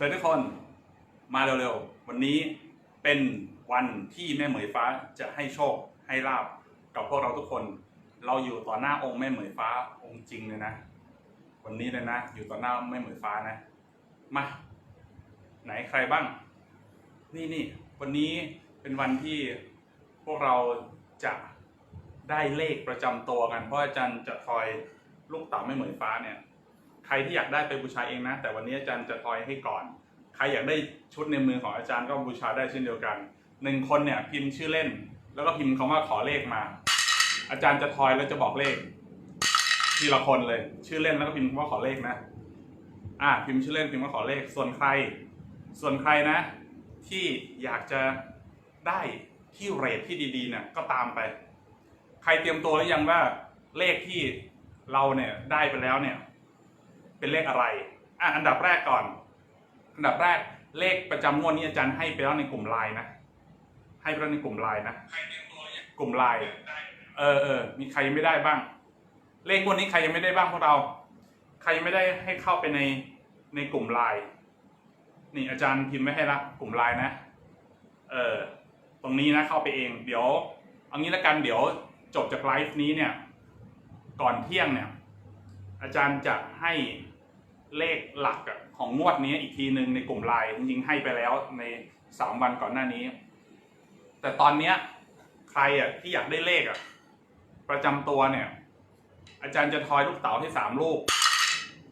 สวัสดีทุกคนมาเร็วๆ วันนี้เป็นวันที่แม่เหมยฟ้าจะให้โชคให้ลาบกับพวกเราทุกคน เราอยู่ต่อหน้าองค์แม่เหมยฟ้าองค์จริงเลยนะ วันนี้เลยนะ อยู่ต่อหน้าแม่เหมยฟ้านะ มา ไหนใครบ้าง นี่นี่วันนี้เป็นวันที่พวกเราจะได้เลขประจำตัวกัน เพราะอาจารย์จะทอยลูกเต๋าแม่เหมยฟ้าเนี่ย ใครที่อยากได้ไปบูชาเองนะ แต่วันนี้อาจารย์จะทอยให้ก่อน ใครอยากได้ชุดในมือของอาจารย์ก็บูชาได้เช่นเดียวกันหนึ่งคนเนี่ยพิมพ์ชื่อเล่น แล้วก็พิมพ์คำว่าขอเลขมา อาจารย์จะทอยแล้วจะบอกเลข ทีละคนเลย ชื่อเล่นแล้วก็พิมพ์คำว่าขอเลขนะ อ่าพิมพ์ชื่อเล่นพิมพ์ว่าขอเลข ส่วนใคร ส่วนใครนะ ที่อยากจะได้ที่เรทที่ดีๆเนี่ยก็ตามไป ใครเตรียมตัวหรือยังว่าเลขที่เราเนี่ยได้ไปแล้วเนี่ย เป็นเลขอะไรอะอันดับแรกก่อน อันดับแรกเลขประจำงวดนี้อาจารย์ให้ไปแล้วในกลุ่มไลน์นะ ให้ไปแล้วในกลุ่มไลน์นะ กลุ่มไลน์เออเออมีใครยังไม่ได้บ้าง เลขงวดนี้ใครยังไม่ได้บ้างพวกเรา ใครยังไม่ได้ให้เข้าไปในในกลุ่มไลน์นี่อาจารย์พิมพ์ไม่ให้ละกลุ่มไลน์นะ เออตรงนี้นะเข้าไปเอง เดี๋ยวเอางี้ละกันเดี๋ยวจบจากไลฟ์นี้เนี่ย ก่อนเที่ยงเนี่ย อาจารย์จะให้เลขหลักของงวดนี้อีกทีหนึ่งในกลุ่มไลน์จริงๆให้ไปแล้วในสามวันก่อนหน้านี้ แต่ตอนเนี้ยใครอะที่อยากได้เลขอะประจำตัวเนี่ย อาจารย์จะทอยลูกเต๋าให้สามลูก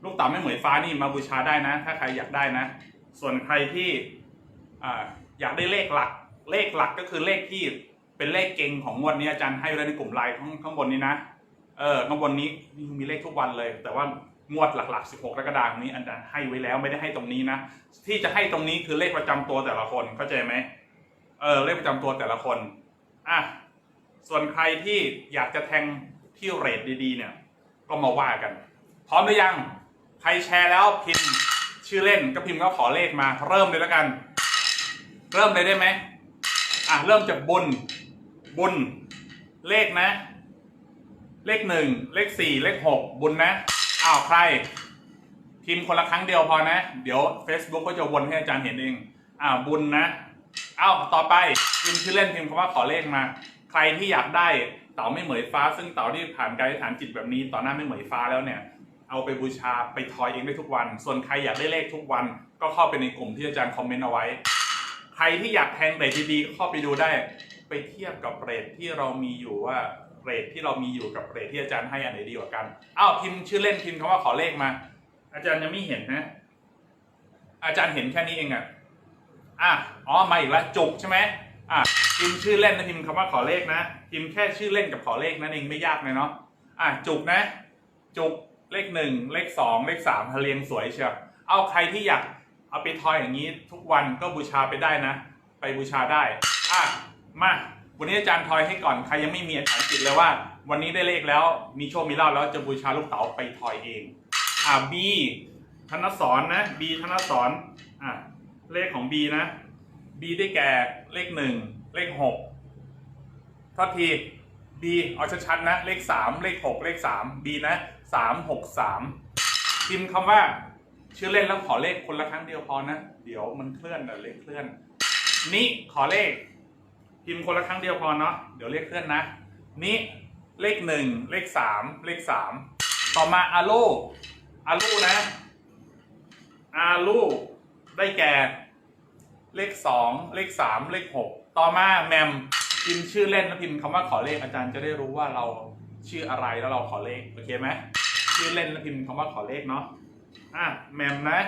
ลูกเต๋าไม่เหมือนฟ้านี่มาบูชาได้นะ ถ้าใครอยากได้นะ ส่วนใครที่อ่าอยากได้เลขหลัก เลขหลักก็คือเลขที่เป็นเลขเก่งของงวดนี้อาจารย์ให้ไว้ในกลุ่มไลน์ข้างข้างบนนี้นะ เออข้างบนนี้มีเลขทุกวันเลย แต่ว่างวดหลักๆ 16กรกฎาคมนี้อาจารย์ให้ไว้แล้วไม่ได้ให้ตรงนี้นะ ที่จะให้ตรงนี้คือเลขประจำตัวแต่ละคนเข้าใจไหมเออเลขประจำตัวแต่ละคนอะส่วนใครที่อยากจะแทงที่เรทดีๆ เนี่ย ก็มาว่ากัน พร้อมหรือยัง ใครแชร์แล้วพิมพ์ชื่อเล่นก็พิมพ์ก็ขอเลขมา เริ่มเลยแล้วกัน เริ่มเลยได้ไหมอะเริ่มจากบุญบุญเลขนะ เลขหนึ่งเลขสี่เลขหกบุญนะ อ้าวใครพิมพ์คนละครั้งเดียวพอนะ เดี๋ยว Facebook ก็จะวนให้อาจารย์เห็นเองอ้าวบุญนะอ้าวต่อไปพิมพ์ชื่อเล่นพิมพ์คำว่าขอเลขมา ใครที่อยากได้เต่าไม่เหมยฟ้า ซึ่งเต่าที่ผ่านการอธิษฐานจิตแบบนี้ ต่อหน้าไม่เหมยฟ้าแล้วเนี่ย เอาไปบูชาไปทอยเองได้ทุกวัน ส่วนใครอยากได้เลขทุกวัน ก็เข้าไปในกลุ่มที่อาจารย์คอมเมนต์เอาไว้ ใครที่อยากแทงเรทดีๆก็เข้าไปดูได้ ไปเทียบกับเรทที่เรามีอยู่ว่า เรทที่เรามีอยู่กับเรทที่อาจารย์ให้อันไหนดีกว่ากันอ้าวพิมพ์ชื่อเล่นพิมพ์คำว่าขอเลขมา อาจารย์ยังไม่เห็นนะ อาจารย์เห็นแค่นี้เองอะอะอ๋อมาอีกแล้วจุกใช่ไหมอะพิมพ์ชื่อเล่นนะพิมพ์คำว่าขอเลขนะพิมพ์แค่ชื่อเล่นกับขอเลขนั่นเองไม่ยากเลยเนาะอะจุกนะ จุกเลขหนึ่งเลขสองเลขสามเรียงสวยเชียวเอาใครที่อยากเอาไปทอยอย่างนี้ทุกวันก็บูชาไปได้นะ ไปบูชาได้อะมา วันนี้อาจารย์ทอยให้ก่อนใครยังไม่มีอาจารย์จิตเลยว่า วันนี้ได้เลขแล้วมีโชคมีลาภแล้วจะบูชาลูกเต๋าไปทอยเอง อะ B ธนสอนนะ B ธนสอนอะเลขของ B นะ B ได้แก่เลขหนึ่งเลขหกโทษที B เอาชัดๆนะเลขสามเลขหกเลขสาม B นะสามหกสามพิมพ์คำว่าชื่อเล่นแล้วขอเลขคนละครั้งเดียวพอนะ เดี๋ยวมันเคลื่อนเลขเคลื่อน นี่ขอเลข พิมพ์คนละครั้งเดียวพอเนาะเดี๋ยวเลขเคลื่อนนะ นี่เลขหนึ่งเลขสามเลขสามต่อมาอาลูอาลูนะอาลูได้แก่ เลขสองเลขสามเลขหกต่อมาแมมพิมพ์ชื่อเล่นแล้วพิมพ์คำว่าขอเลขอาจารย์จะได้รู้ว่าเราชื่ออะไรแล้วเราขอเลขโอเคไหมชื่อเล่นแล้วพิมพ์คำว่าขอเลขเนาะอะแมมนะ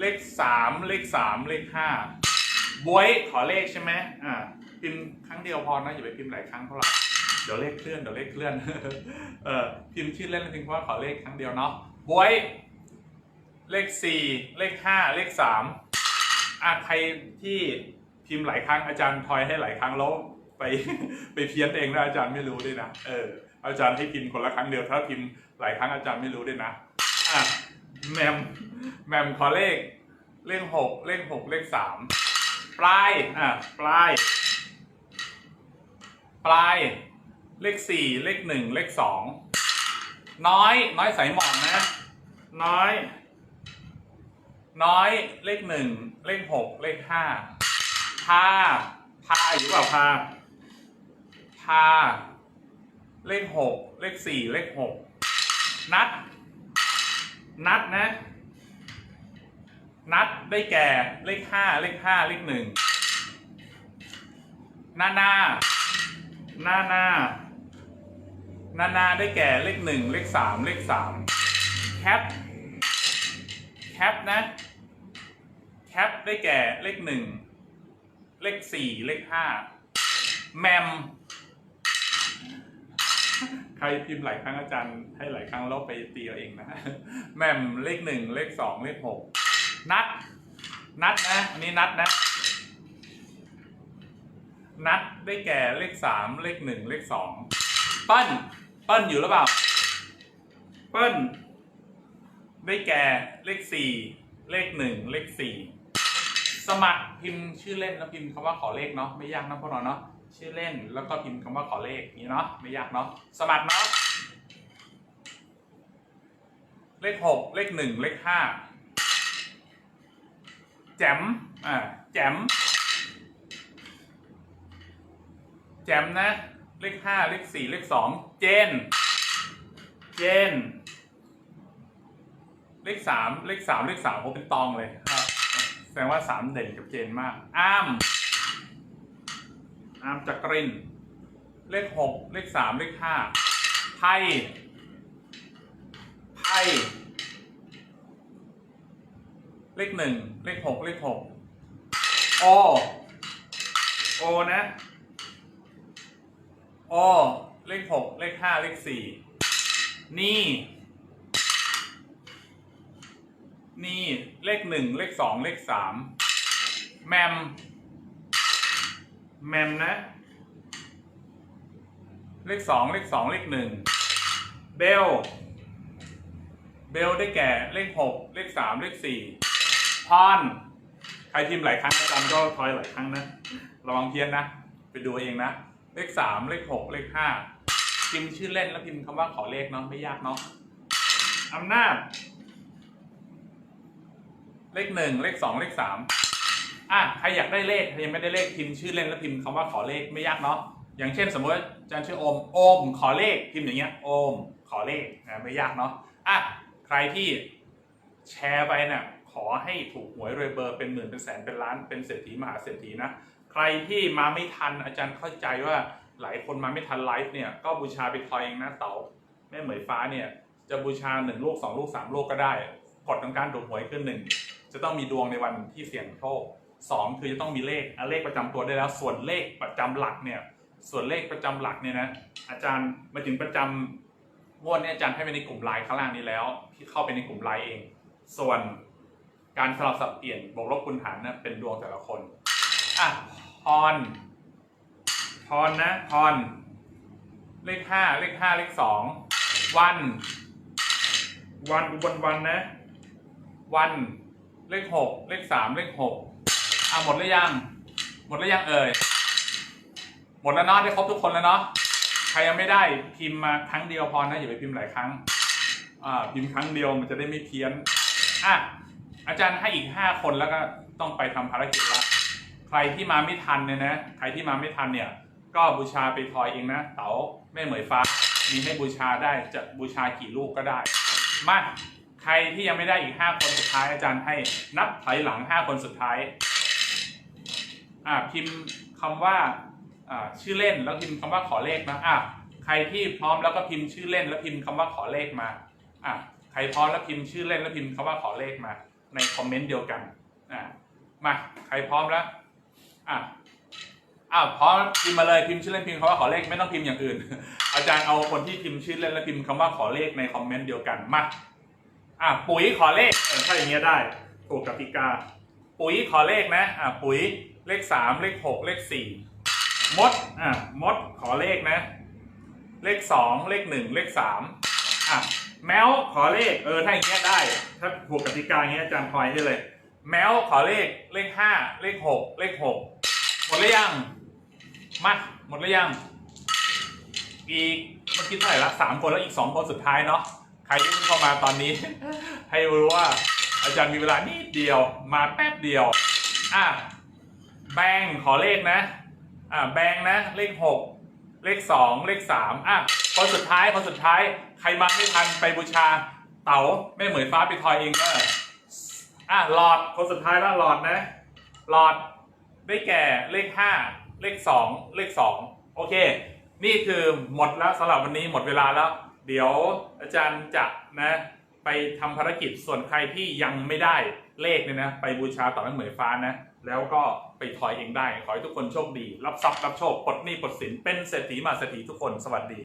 เลขสามเลขสามเลขห้า บวยขอเลขใช่ไหมอ่าพิมพ์ครั้งเดียวพอนะอย่าไปพิมพ์หลายครั้งเท่าไหร่เดี๋ยวเลขเคลื่อนเดี๋ยวเลขเคลื่อนเออพิมพ์ชื่อเล่นแล้วพิมพ์ว่าขอเลขครั้งเดียวเนาะบวยเลขสี่เลขห้าเลขสามอะใครที่พิมพ์หลายครั้งอาจารย์ทอยให้หลายครั้งแล้วไปไปเพี้ยนเองแล้วอาจารย์ไม่รู้ด้วยนะเอออาจารย์ให้พิมพ์คนละครั้งเดียวถ้าพิมพ์หลายครั้งอาจารย์ไม่รู้ด้วยนะอะแมมแมมขอเลขเลขหกเลขหกเลขสาม ปลายอะปลาย ปลาย เลขสี่เลขหนึ่งเลขสองน้อย น้อยใสหมองนะ น้อย น้อยเลขหนึ่งเลขหกเลขห้าพาพาอยู่เปล่าพาพาเลขหกเลขสี่เลขหกนัด นัดนะ นัดได้แก่เลขห้าเลขห้าเลขหนึ่งหน้าหน้าหน้าหน้าหน้าหน้าได้แก่เลขหนึ่งเลขสามเลขสามแคปแคปนะแคปได้แก่เลขหนึ่งเลขสี่เลขห้าแมมใครพิมพ์หลายครั้งอาจารย์ให้หลายครั้งล้วไปตีเอาเองนะแมมเลขหนึ่งเลขสองเลขหก นัด นัดนะอันนี้นัดนะ นัดได้แก่เลขสามเลขหนึ่งเลขสองเปิ้ลเปิ้ลอยู่หรือเปล่าเปิ้ลได้แก่เลขสี่เลขหนึ่งเลขสี่สมัครพิมพ์ชื่อเล่นแล้วพิมพ์คำว่าขอเลขเนาะไม่ยากนะพวกเราเนาะชื่อเล่นแล้วก็พิมพ์คำว่าขอเลขนี้เนาะไม่ยากเนาะสมัครเนาะเลขหกเลขหนึ่งเลขห้า แจมอ่าแจมแจมนะ เลขห้าเลขสี่เลขสองเจน เจน เลขสามเลขสามเลขสามผมเป็นตองเลยครับ แสดงว่าสามเด่นกับเจนมากอ้ามอ้ามจักริน เลขหกเลขสามเลขห้าไพ่ไพ่ เลขหนึ่งเลขหกเลขหกโอโอนะโอเลขหกเลขห้าเลขสี่นี่ นี่เลขหนึ่งเลขสองเลขสามแมม แมมนะ เลขสองเลขสองเลขหนึ่งเบล เบลได้แก่เลขหกเลขสามเลขสี่ พอนใครพิมพ์หลายครั้งจารย์ก็ทอยหลายครั้งนะระวังเพี้ยนนะ ไปดูเองนะ เลขสามเลขหกเลขห้าพิมพ์ชื่อเล่นแล้วพิมพ์คำว่าขอเลขเนาะไม่ยากเนาะอำนาจ เลขหนึ่งเลขสองเลขสามอะใครอยากได้เลขใครยังไม่ได้เลขพิมพ์ชื่อเล่นแล้วพิมพ์คำว่าขอเลขไม่ยากเนาะอย่างเช่น สมมติอาจารย์ชื่อโอมโอม ขอเลขพิมพ์อย่างเงี้ยโอม ขอเลขนะไม่ยากเนาะอะใครที่แชร์ไปเนี่ย ขอให้ถูกหวยรวยเบอร์เป็นหมื่นเป็นแสนเป็นล้านเป็นเศรษฐีมหาเศรษฐีนะ ใครที่มาไม่ทันอาจารย์เข้าใจว่าหลายคนมาไม่ทันไลฟ์เนี่ยก็บูชาไปทอยเองนะเต๋าแม่เหมยฟ้าเนี่ยจะบูชาหนึ่งลูกสองลูกสามลูกก็ได้กฎของการถูกหวยคือหนึ่งจะต้องมีดวงในวันที่เสี่ยงโชคสองคือจะต้องมีเลขเลขประจำตัวได้แล้ว ส่วนเลขประจำหลักเนี่ยส่วนเลขประจำหลักเนี่ยนะอาจารย์มาถึงประจำงวดเนี่ยอาจารย์ให้ไปในกลุ่มไลน์ข้างล่างนี้แล้วที่เข้าไปในกลุ่มไลน์เอง ส่วน การสลับสับเปลี่ยนบวกลบคูณหารนะเป็นดวงแต่ละคนอะพรพรนะพรเลขห้าเลขห้าเลขสองวัน วันอุบลวันนะ วันเลขหกเลขสามเลขหกอะหมดหรือยัง หมดหรือยังเอ่ยหมดแล้วเนาะได้ครบทุกคนแล้วเนาะใครยังไม่ได้พิมพ์มาครั้งเดียวพอนะอย่าไปพิมพ์หลายครั้งอ่าพิมพ์ครั้งเดียวมันจะได้ไม่เพี้ยนอะ อาจารย์ให้อีกห้าคนแล้วก็ต้องไปทำภารกิจละใครที่มาไม่ทันเนี่ยนะใครที่มาไม่ทันเนี่ย ก็บูชาไปทอยเองนะเต๋าแม่เหมยฟ้า มีให้บูชาได้จะบูชากี่ลูกก็ได้มาใครที่ยังไม่ได้อีกห้าคนสุดท้ายอาจารย์ให้นับถอยหลังห้าคนสุดท้ายอ่าพิมพ์คำว่าอ่าชื่อเล่นแล้วพิมพ์คำว่าขอเลขนะอะใครที่พร้อมแล้วก็พิมพ์ชื่อเล่นแล้วพิมพ์คำว่าขอเลขมาอะใครพร้อมแล้วพิมพ์ชื่อเล่นแล้วพิมพ์คำว่าขอเลขมา ในคอมเมนต์เดียวกันอะมาใครพร้อมแล้วอะอ้าวพร้อมพิมพ์มาเลยพิมพ์ชื่อเล่นพิมพ์คำว่าขอเลขไม่ต้องพิมพ์อย่างอื่น อาจารย์เอาคนที่พิมพ์ชื่อเล่นแล้วพิมพ์คำว่าขอเลขในคอมเมนต์เดียวกันมาอะปุ๋ยขอเลขเออถ้าอย่างเงี้ยได้ถูกกติกา ปุ๋ยขอเลขนะอะปุ๋ยเลขสามเลขหกเลขสี่มดอะมดขอเลขนะ เลขสองเลขหนึ่งเลขสาม อะแมวขอเลขเออถ้าอย่างเงี้ยได้ ถ้าถูกกติกาอย่างเงี้ยอาจารย์พอยได้เลย แมวขอเลขเลขห้าเลขหกเลขหกหมดหรือยังมาหมดหรือยังอีกเมื่อกี้เท่าไหร่ละสามคนแล้วอีกสองคนสุดท้ายเนาะใครที่เพิ่งเข้ามาตอนนี้ ให้รู้ว่าอาจารย์มีเวลานิดเดียวมาแป๊บเดียวอะแบงขอเลขนะอะแบงนะเลขหกเลขสองเลขสามอะคนสุดท้ายคนสุดท้าย ครมาไม่ทันไปบูชาเต๋าแม่เหมยฟ้าไปทอยเองเอออะหลอดคนสุดท้ายแล้วหลอดนะ หลอดได้แก่เลขห้าเลขสองเลขสองโอเค นี่คือหมดแล้วสำหรับวันนี้หมดเวลาแล้ว เดี๋ยวอาจารย์จะนะไปทำภารกิจส่วนใครที่ยังไม่ได้เลขเนี่ยนะ ไปบูชาต่อแม่เหมยฟ้านะ แล้วก็ไปทอยเองได้ ขอให้ทุกคนโชคดี รับทรัพย์รับโชคปลดหนี้ปลดสินเป็นเศรษฐีมาเศรษฐีทุกคนสวัสดี